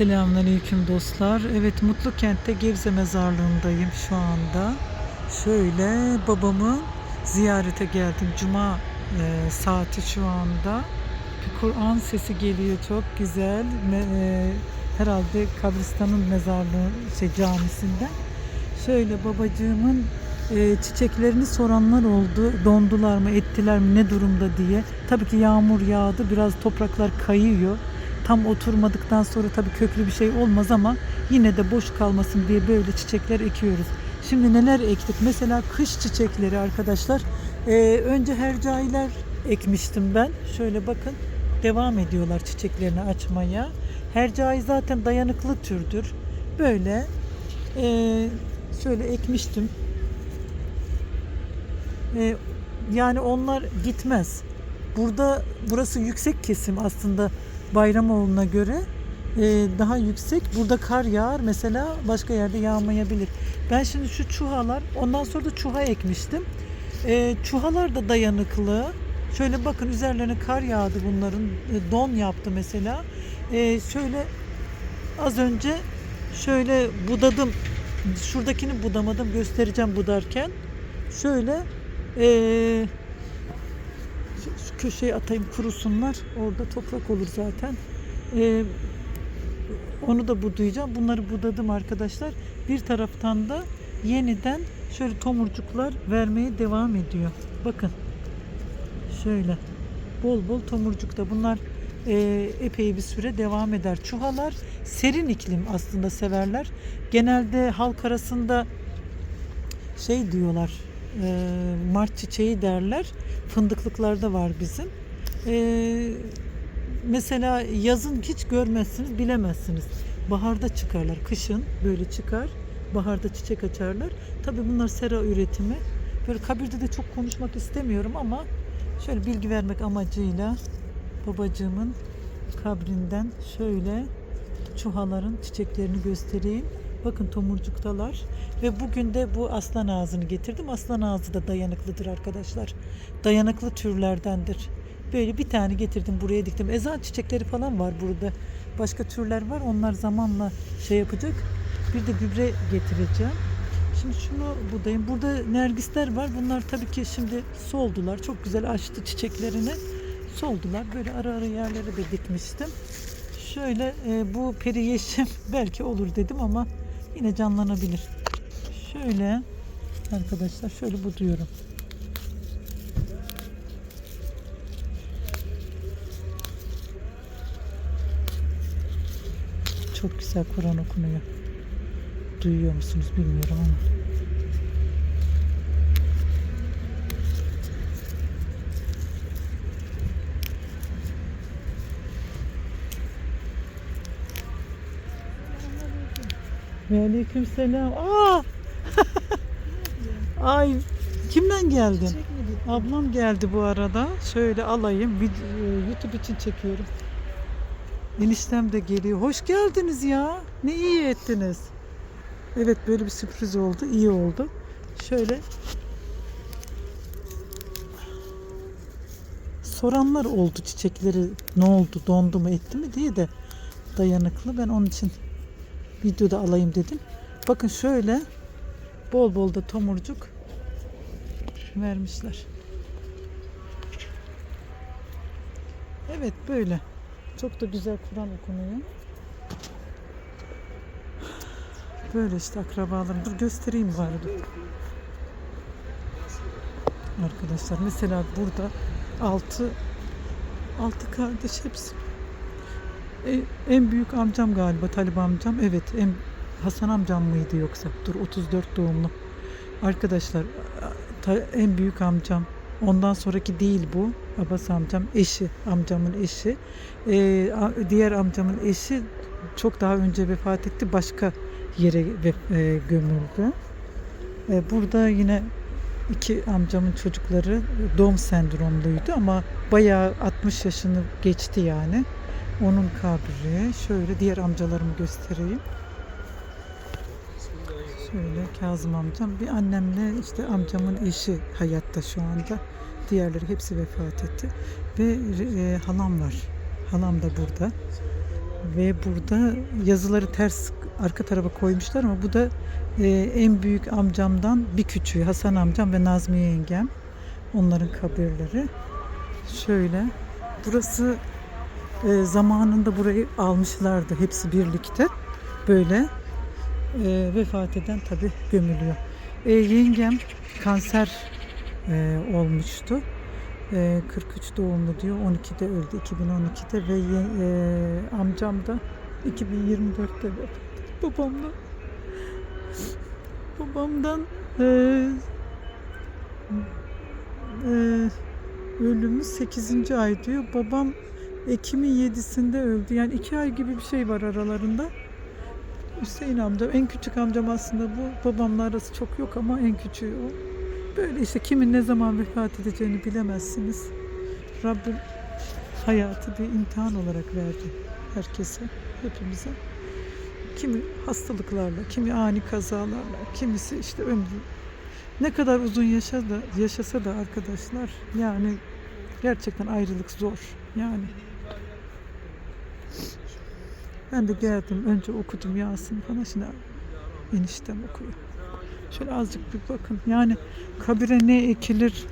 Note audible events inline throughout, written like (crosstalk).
Selamünaleyküm dostlar. Evet Mutlu Kent'te Gebze Mezarlığı'ndayım şu anda. Şöyle babamı ziyarete geldim. Cuma e, saati şu anda. Bir Kur'an sesi geliyor çok güzel. Me- e, herhalde kabristanın mezarlığı şey camisinden. Şöyle babacığımın e, çiçeklerini soranlar oldu. Dondular mı, ettiler mi, ne durumda diye. Tabii ki yağmur yağdı. Biraz topraklar kayıyor tam oturmadıktan sonra tabii köklü bir şey olmaz ama yine de boş kalmasın diye böyle çiçekler ekiyoruz. Şimdi neler ektik? Mesela kış çiçekleri arkadaşlar. Ee, önce hercailer ekmiştim ben. Şöyle bakın devam ediyorlar çiçeklerini açmaya. Hercai zaten dayanıklı türdür. Böyle ee, şöyle ekmiştim. Ee, yani onlar gitmez. Burada burası yüksek kesim aslında Bayramoğlu'na göre e, daha yüksek. Burada kar yağar mesela başka yerde yağmayabilir. Ben şimdi şu çuhalar ondan sonra da çuha ekmiştim. E, çuhalar da dayanıklı. Şöyle bakın üzerlerine kar yağdı bunların. E, don yaptı mesela. E, şöyle az önce şöyle budadım. Şuradakini budamadım. Göstereceğim budarken. Şöyle eee köşeye atayım kurusunlar. Orada toprak olur zaten. Ee, onu da budayacağım. Bunları budadım arkadaşlar. Bir taraftan da yeniden şöyle tomurcuklar vermeye devam ediyor. Bakın. Şöyle. Bol bol tomurcukta. Bunlar e, epey bir süre devam eder. Çuhalar serin iklim aslında severler. Genelde halk arasında şey diyorlar e, mart çiçeği derler. Fındıklıklarda var bizim. E, mesela yazın hiç görmezsiniz, bilemezsiniz. Baharda çıkarlar, kışın böyle çıkar. Baharda çiçek açarlar. Tabii bunlar sera üretimi. Böyle kabirde de çok konuşmak istemiyorum ama şöyle bilgi vermek amacıyla babacığımın kabrinden şöyle çuhaların çiçeklerini göstereyim. Bakın tomurcuktalar. Ve bugün de bu aslan ağzını getirdim. Aslan ağzı da dayanıklıdır arkadaşlar. Dayanıklı türlerdendir. Böyle bir tane getirdim buraya diktim. Ezan çiçekleri falan var burada. Başka türler var. Onlar zamanla şey yapacak. Bir de gübre getireceğim. Şimdi şunu budayım. Burada nergisler var. Bunlar tabii ki şimdi soldular. Çok güzel açtı çiçeklerini. Soldular. Böyle ara ara yerlere de dikmiştim. Şöyle e, bu peri yeşim (laughs) belki olur dedim ama yine canlanabilir. Şöyle arkadaşlar şöyle buduyorum. Çok güzel Kur'an okunuyor. Duyuyor musunuz bilmiyorum ama. Ve aleyküm selam. Aa! (laughs) Ay kimden geldin? Ablam geldi bu arada. Şöyle alayım. E, YouTube için çekiyorum. Eniştem de geliyor. Hoş geldiniz ya. Ne iyi ettiniz. Evet böyle bir sürpriz oldu. İyi oldu. Şöyle soranlar oldu çiçekleri ne oldu dondu mu etti mi diye de dayanıklı. Ben onun için videoda alayım dedim. Bakın şöyle bol bol da tomurcuk vermişler. Evet böyle. Çok da güzel Kur'an okunuyor. Böyle işte akrabalarım. Dur göstereyim bari. Dur. Arkadaşlar mesela burada altı altı kardeş hepsi. E, en büyük amcam galiba Talip amcam. Evet en Hasan amcam mıydı yoksa? Dur 34 doğumlu. Arkadaşlar en büyük amcam. Ondan sonraki değil bu. Abbas amcam eşi, amcamın eşi. A- diğer amcamın eşi çok daha önce vefat etti. Başka yere e, gömüldü. E, burada yine iki amcamın çocukları doğum sendromluydu ama bayağı 60 yaşını geçti yani. Onun kabri. Şöyle diğer amcalarımı göstereyim. Şöyle Kazım amcam. Bir annemle işte amcamın eşi hayatta şu anda. Diğerleri hepsi vefat etti. Ve e, halam var. Halam da burada. Ve burada yazıları ters arka tarafa koymuşlar ama bu da e, en büyük amcamdan bir küçüğü Hasan amcam ve Nazmiye yengem. Onların kabirleri. Şöyle. Burası e, zamanında burayı almışlardı hepsi birlikte. Böyle e, vefat eden tabi gömülüyor. E, yengem kanser e, olmuştu. E, 43 doğumlu diyor. 12'de öldü 2012'de ve e, amcam da 2024'te vefat etti. Babam da babamdan e, e, ölümü 8. ay diyor. Babam Ekim'in 7'sinde öldü. Yani 2 ay gibi bir şey var aralarında. Hüseyin amca en küçük amcam aslında bu. Babamla arası çok yok ama en küçüğü o. Böyle işte kimin ne zaman vefat edeceğini bilemezsiniz. Rabbim hayatı bir imtihan olarak verdi herkese, hepimize. Kimi hastalıklarla, kimi ani kazalarla, kimisi işte ömrü. Ne kadar uzun yaşa da, yaşasa da arkadaşlar yani gerçekten ayrılık zor. Yani ben de geldim önce okudum Yasin falan şimdi eniştem okuyor. Şöyle azıcık bir bakın. Yani kabire ne ekilir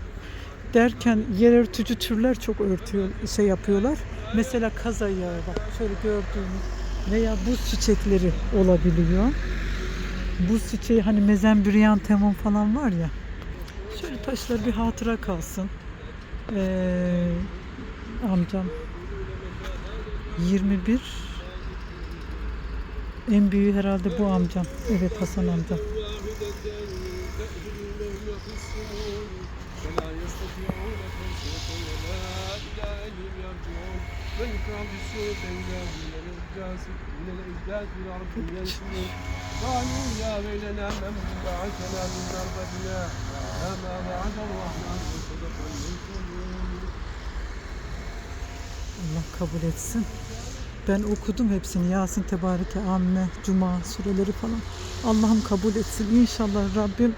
derken yer örtücü türler çok örtüyor, şey yapıyorlar. Mesela kaz ayağı bak şöyle gördüğünüz veya buz çiçekleri olabiliyor. Buz çiçeği hani mezembüryan temon falan var ya. Şöyle taşlar bir hatıra kalsın. Ee, amcam 21 en büyüğü herhalde bu amcam. Evet Hasan amcam. Allah kabul etsin. Ben okudum hepsini. Yasin Tebareke, Amme, Cuma sureleri falan. Allah'ım kabul etsin. İnşallah Rabbim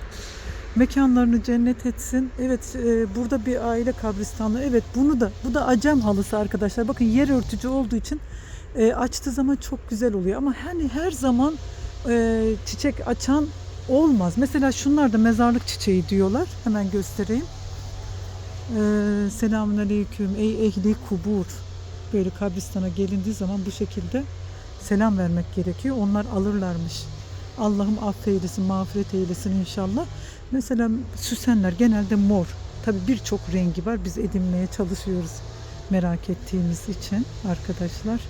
mekanlarını cennet etsin. Evet e, burada bir aile kabristanlığı. Evet bunu da bu da acem halısı arkadaşlar. Bakın yer örtücü olduğu için e, açtığı zaman çok güzel oluyor. Ama hani her zaman e, çiçek açan olmaz. Mesela şunlar da mezarlık çiçeği diyorlar. Hemen göstereyim. Ee, selamun aleyküm ey ehli kubur. Böyle kabristana gelindiği zaman bu şekilde selam vermek gerekiyor. Onlar alırlarmış. Allah'ım affeylesin, mağfiret eylesin inşallah. Mesela süsenler genelde mor. Tabii birçok rengi var. Biz edinmeye çalışıyoruz merak ettiğimiz için arkadaşlar.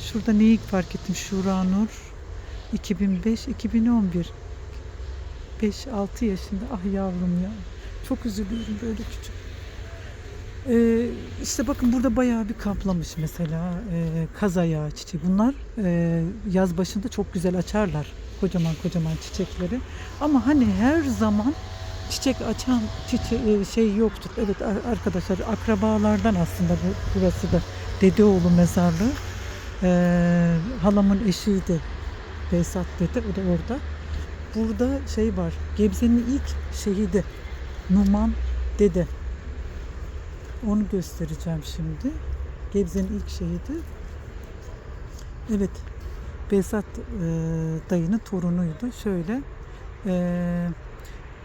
Şurada neyi fark ettim? Şura Nur 2005-2011 5-6 yaşında. Ah yavrum ya. Çok üzülüyorum böyle küçük. Ee, işte bakın burada bayağı bir kaplamış mesela e, kaz çiçeği. Bunlar e, yaz başında çok güzel açarlar kocaman kocaman çiçekleri. Ama hani her zaman çiçek açan çiçe e, şey yoktur. Evet ar- arkadaşlar akrabalardan aslında bu, burası da Dedeoğlu mezarlığı. Ee, halamın eşiydi Behzat Dede o da orada. Burada şey var Gebze'nin ilk şehidi Numan Dede. Onu göstereceğim şimdi. Gebze'nin ilk şehidi. Evet. Behzat e, dayının torunuydu. Şöyle e,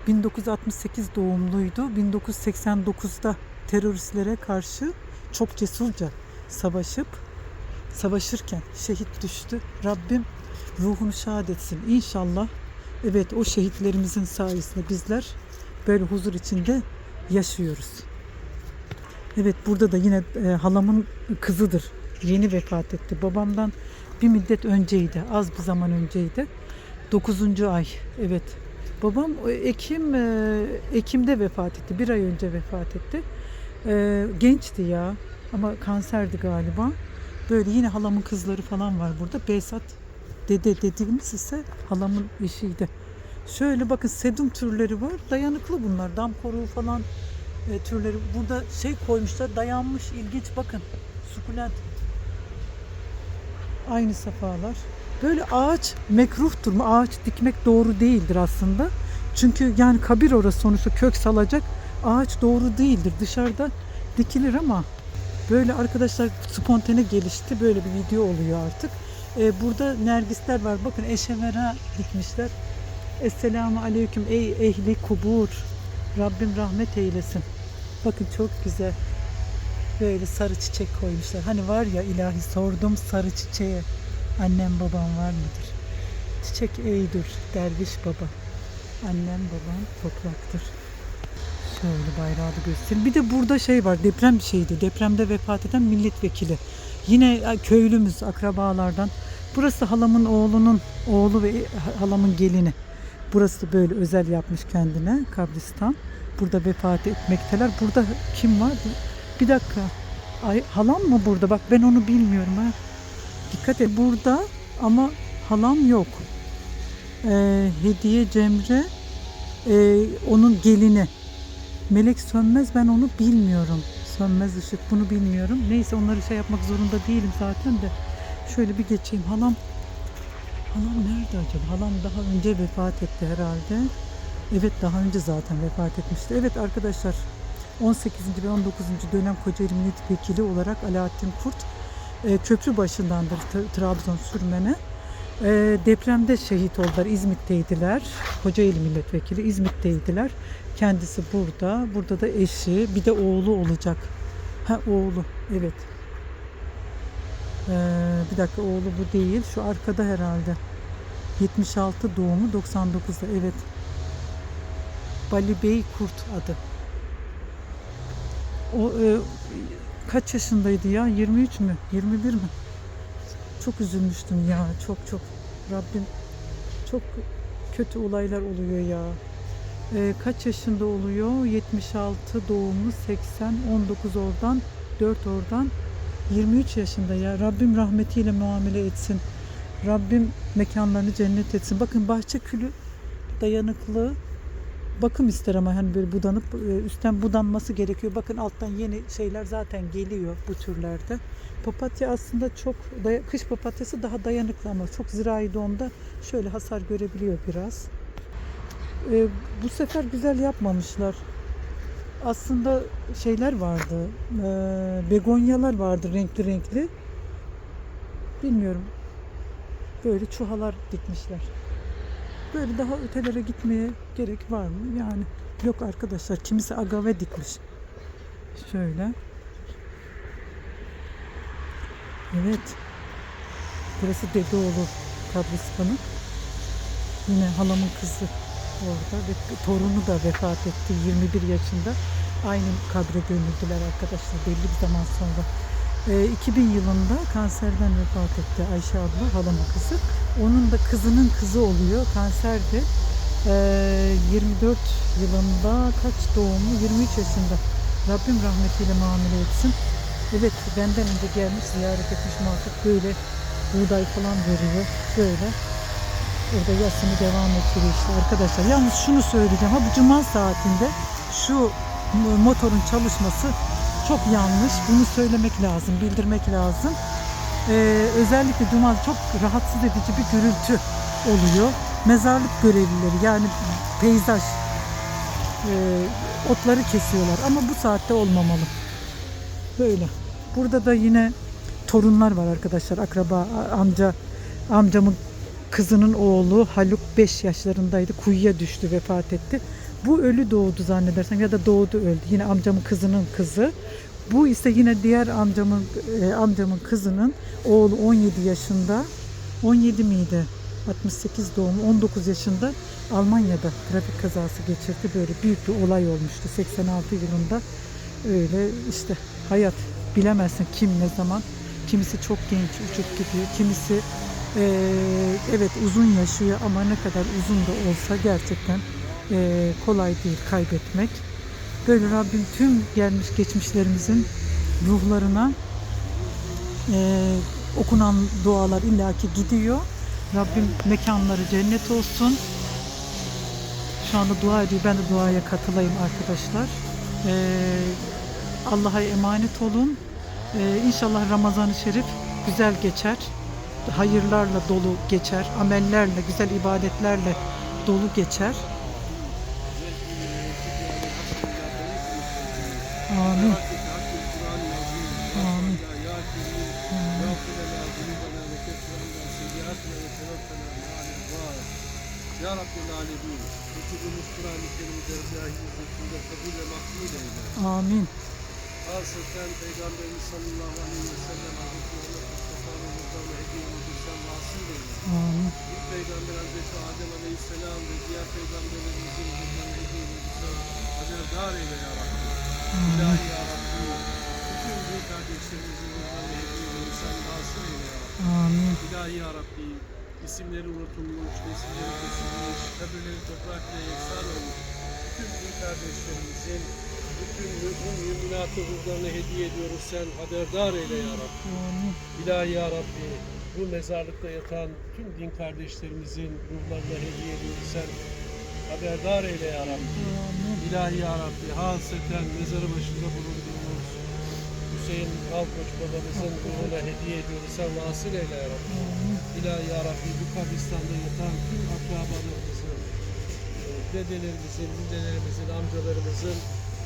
1968 doğumluydu. 1989'da teröristlere karşı çok cesurca savaşıp savaşırken şehit düştü. Rabbim ruhunu şad etsin. İnşallah evet o şehitlerimizin sayesinde bizler böyle huzur içinde yaşıyoruz. Evet burada da yine e, halamın kızıdır. Yeni vefat etti. Babamdan bir müddet önceydi. Az bir zaman önceydi. 9. ay. Evet. Babam e, Ekim e, Ekim'de vefat etti. Bir ay önce vefat etti. E, gençti ya. Ama kanserdi galiba. Böyle yine halamın kızları falan var burada. Behzat dede dediğimiz ise halamın eşiydi. Şöyle bakın sedum türleri var. Dayanıklı bunlar. Dam koruğu falan e, türleri. Burada şey koymuşlar dayanmış ilginç bakın. Sukulent. Aynı safalar. Böyle ağaç mekruhtur mu? Ağaç dikmek doğru değildir aslında. Çünkü yani kabir orası sonuçta kök salacak. Ağaç doğru değildir. Dışarıda dikilir ama Böyle arkadaşlar spontane gelişti. Böyle bir video oluyor artık. Ee, burada nergisler var. Bakın eşevera dikmişler. Esselamu aleyküm ey ehli kubur. Rabbim rahmet eylesin. Bakın çok güzel. Böyle sarı çiçek koymuşlar. Hani var ya ilahi sordum sarı çiçeğe. Annem babam var mıdır? Çiçek eydur derviş baba. Annem babam topraktır. Şöyle bayrağı da göstereyim. Bir de burada şey var deprem şeydi. Depremde vefat eden milletvekili. Yine e, köylümüz akrabalardan. Burası halamın oğlunun oğlu ve halamın gelini. Burası böyle özel yapmış kendine kabristan. Burada vefat etmekteler. Burada kim var? Bir dakika. Ay, halam mı burada? Bak ben onu bilmiyorum ha. Dikkat et. Burada ama halam yok. Ee, Hediye Cemre ee, onun gelini. Melek Sönmez ben onu bilmiyorum. Sönmez ışık bunu bilmiyorum. Neyse onları şey yapmak zorunda değilim zaten de. Şöyle bir geçeyim. Halam Halam nerede acaba? Halam daha önce vefat etti herhalde. Evet daha önce zaten vefat etmişti. Evet arkadaşlar 18. ve 19. dönem Kocaeli Milletvekili olarak Alaaddin Kurt e, köprü başındandır Trabzon sürmene. E, depremde şehit oldular. İzmit'teydiler. Kocaeli Milletvekili İzmit'teydiler. Kendisi burada. Burada da eşi, bir de oğlu olacak. Ha oğlu. Evet. Ee, bir dakika oğlu bu değil. Şu arkada herhalde. 76 doğumu 99'da evet. Bali Bey Kurt adı. O e, kaç yaşındaydı ya? 23 mü? 21 mi? Çok üzülmüştüm ya. Çok çok. Rabbim çok kötü olaylar oluyor ya. E, kaç yaşında oluyor? 76 doğumlu 80 19 oradan 4 oradan 23 yaşında ya. Rabbim rahmetiyle muamele etsin. Rabbim mekanlarını cennet etsin. Bakın bahçe külü dayanıklı. Bakım ister ama hani böyle budanıp e, üstten budanması gerekiyor. Bakın alttan yeni şeyler zaten geliyor bu türlerde. Papatya aslında çok kış papatyası daha dayanıklı ama çok zirai doğumda şöyle hasar görebiliyor biraz. E, bu sefer güzel yapmamışlar. Aslında şeyler vardı. E, begonyalar vardı renkli renkli. Bilmiyorum. Böyle çuhalar dikmişler. Böyle daha ötelere gitmeye gerek var mı? Yani yok arkadaşlar. Kimisi agave dikmiş. Şöyle. Evet. Burası Dedeoğlu kabristanı. Yine halamın kızı orada ve torunu da vefat etti 21 yaşında. Aynı kabre gömüldüler arkadaşlar belli bir zaman sonra. Ee, 2000 yılında kanserden vefat etti Ayşe abla halamın kızı. Onun da kızının kızı oluyor. Kanserdi. Ee, 24 yılında kaç doğumlu? 23 yaşında. Rabbim rahmetiyle muamele etsin. Evet benden önce gelmiş ziyaret etmiş muhakkak böyle buğday falan veriyor. Böyle Burada yasını devam ettiriyor işte arkadaşlar. Yalnız şunu söyleyeceğim. Ha bu cuma saatinde şu motorun çalışması çok yanlış. Bunu söylemek lazım, bildirmek lazım. Ee, özellikle cuma çok rahatsız edici bir gürültü oluyor. Mezarlık görevlileri yani peyzaj e, otları kesiyorlar ama bu saatte olmamalı. Böyle. Burada da yine torunlar var arkadaşlar. Akraba, amca, amcamın kızının oğlu Haluk 5 yaşlarındaydı. Kuyuya düştü, vefat etti. Bu ölü doğdu zannedersem ya da doğdu öldü. Yine amcamın kızının kızı. Bu ise yine diğer amcamın e, amcamın kızının oğlu 17 yaşında. 17 miydi? 68 doğumlu 19 yaşında Almanya'da trafik kazası geçirdi. Böyle büyük bir olay olmuştu 86 yılında. Öyle işte hayat bilemezsin kim ne zaman. Kimisi çok genç uçup gidiyor. Kimisi eee, evet uzun yaşıyor ama ne kadar uzun da olsa gerçekten eee, kolay değil kaybetmek. Böyle Rabbim tüm gelmiş geçmişlerimizin ruhlarına eee, okunan dualar illaki gidiyor. Rabbim mekanları cennet olsun. Şu anda dua ediyor. Ben de duaya katılayım arkadaşlar. Eee, Allah'a emanet olun. Eee inşallah Ramazan-ı Şerif güzel geçer. Hayırlarla dolu geçer. Amellerle, güzel ibadetlerle dolu geçer. Amin. Amin. Ya Rabbel Alemin, okuduğumuz Kur'an-ı Kerim'i dergâh-i kabul ve makbul eyle. Amin. Hasreten Peygamberimiz sallallahu aleyhi ve sellem Hazretleri Mustafa'nın muzdan hediye-i eyle. Amin. İlk Peygamber Hazreti Adem aleyhisselam ve diğer Peygamberlerimizin muzdan hediye-i eyle ya Rabbi. İlahi ya Rabbi, bütün büyük kardeşlerimizin huzuruna hediye olursan vasıl eyle ya. İlahi ya Rabbi, isimleri unutulmuş, nesilleri kesilmiş, kabirleri toprakla yeksan olmuş. Bütün büyük kardeşlerimizin, bütün mümin müminatı ruhlarına hediye ediyoruz. Sen haberdar eyle ya Rabbi. İlahi ya Rabbi, bu mezarlıkta yatan tüm din kardeşlerimizin ruhlarına hediye ediyoruz. Sen haberdar eyle ya Rabbi. Amin. İlahi ya Rabbi, hasreten mezarı başında bulunduğumuz Hüseyin Alkoç babamızın ruhuna hediye ediyoruz. Sen vasıl eyle ya Rabbi. İlahi ya Rabbi bu kabristanda yatan tüm akrabalarımızın, e, dedelerimizin, ninelerimizin, amcalarımızın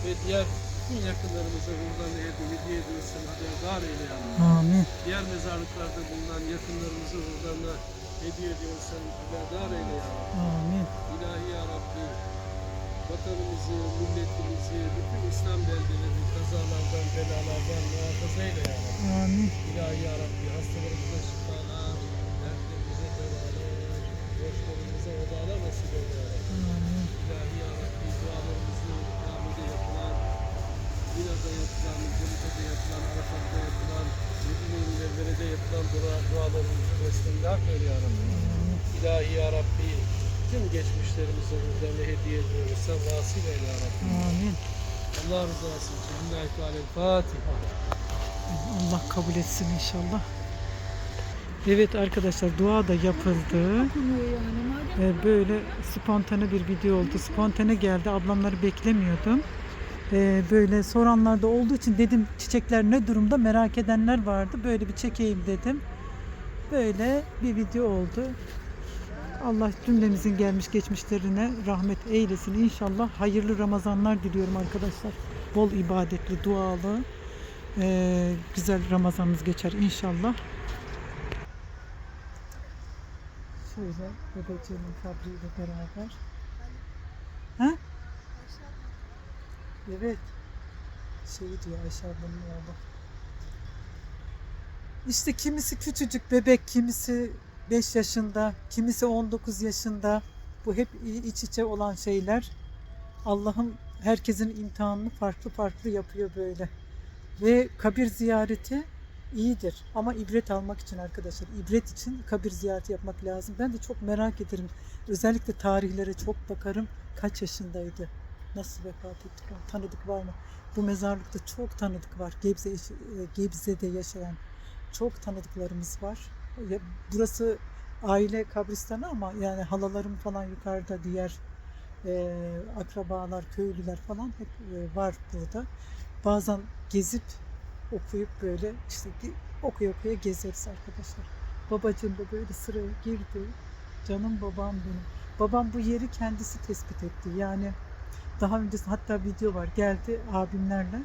ve diğer tüm yakınlarımızın ruhlarına hediye ediyorsun. Haberdar eyle ya Rabbi. Amin. Diğer mezarlıklarda bulunan yakınlarımızın ruhlarına hediye ediyorsan haberdar eyle ya Rabbi. Amin. İlahi ya Rabbi vatanımızı, milletimizi, bütün İslam beldelerini kazalardan, belalardan muhafaza eyle ya Rabbi. Amin. İlahi ya Rabbi tüm geçmişlerimizi ruhlarına hediye ediyoruz. Sen vasıl eyle ya Rabbi. Amin. Allah rızası için. Lillahi Teala Fatiha. Allah kabul etsin inşallah. Evet arkadaşlar dua da yapıldı. Ee, böyle spontane bir video oldu. Spontane geldi. Ablamları beklemiyordum. Ee, böyle soranlar da olduğu için dedim çiçekler ne durumda merak edenler vardı. Böyle bir çekeyim dedim. Böyle bir video oldu. Allah cümlemizin gelmiş geçmişlerine rahmet eylesin. İnşallah hayırlı Ramazanlar diliyorum arkadaşlar. Bol ibadetli, dualı, ee, güzel Ramazanımız geçer inşallah. Şöyle bebeğimin kabriyle beraber. Ha? Evet. Şey diyor Ayşe ablanın oğlu. İşte kimisi küçücük bebek, kimisi 5 yaşında, kimisi 19 yaşında. Bu hep iç içe olan şeyler. Allah'ım herkesin imtihanını farklı farklı yapıyor böyle. Ve kabir ziyareti iyidir. Ama ibret almak için arkadaşlar, ibret için kabir ziyareti yapmak lazım. Ben de çok merak ederim. Özellikle tarihlere çok bakarım. Kaç yaşındaydı? Nasıl vefat etti? Tanıdık var mı? Bu mezarlıkta çok tanıdık var. Gebze, e, Gebze'de yaşayan çok tanıdıklarımız var. Burası aile kabristanı ama yani halalarım falan yukarıda diğer e, akrabalar, köylüler falan hep e, var burada. Bazen gezip okuyup böyle işte okuya okuya gezeriz arkadaşlar. Babacığım da böyle sıraya girdi. Canım babam benim. Babam bu yeri kendisi tespit etti. Yani daha öncesi hatta video var. Geldi abimlerle.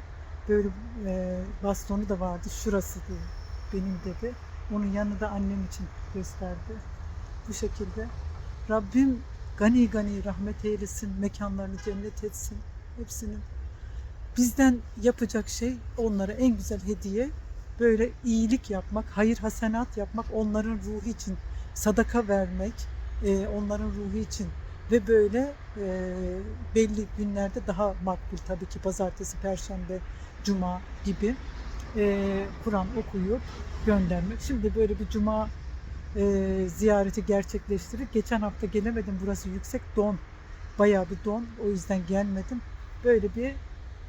Böyle e, bastonu da vardı. Şurası diyor. Benim dedi. Onun yanı da annem için gösterdi. Bu şekilde. Rabbim gani gani rahmet eylesin. Mekanlarını cennet etsin. Hepsinin bizden yapacak şey onlara en güzel hediye böyle iyilik yapmak, hayır hasenat yapmak, onların ruhu için sadaka vermek, e, onların ruhu için ve böyle e, belli günlerde daha makbul tabii ki pazartesi, perşembe, cuma gibi e, Kur'an okuyup göndermek. Şimdi böyle bir cuma e, ziyareti gerçekleştirdik. Geçen hafta gelemedim. Burası yüksek don. Bayağı bir don. O yüzden gelmedim. Böyle bir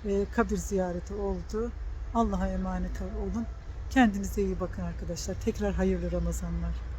e, kabir ziyareti oldu. Allah'a emanet olun. Kendinize iyi bakın arkadaşlar. Tekrar hayırlı Ramazanlar.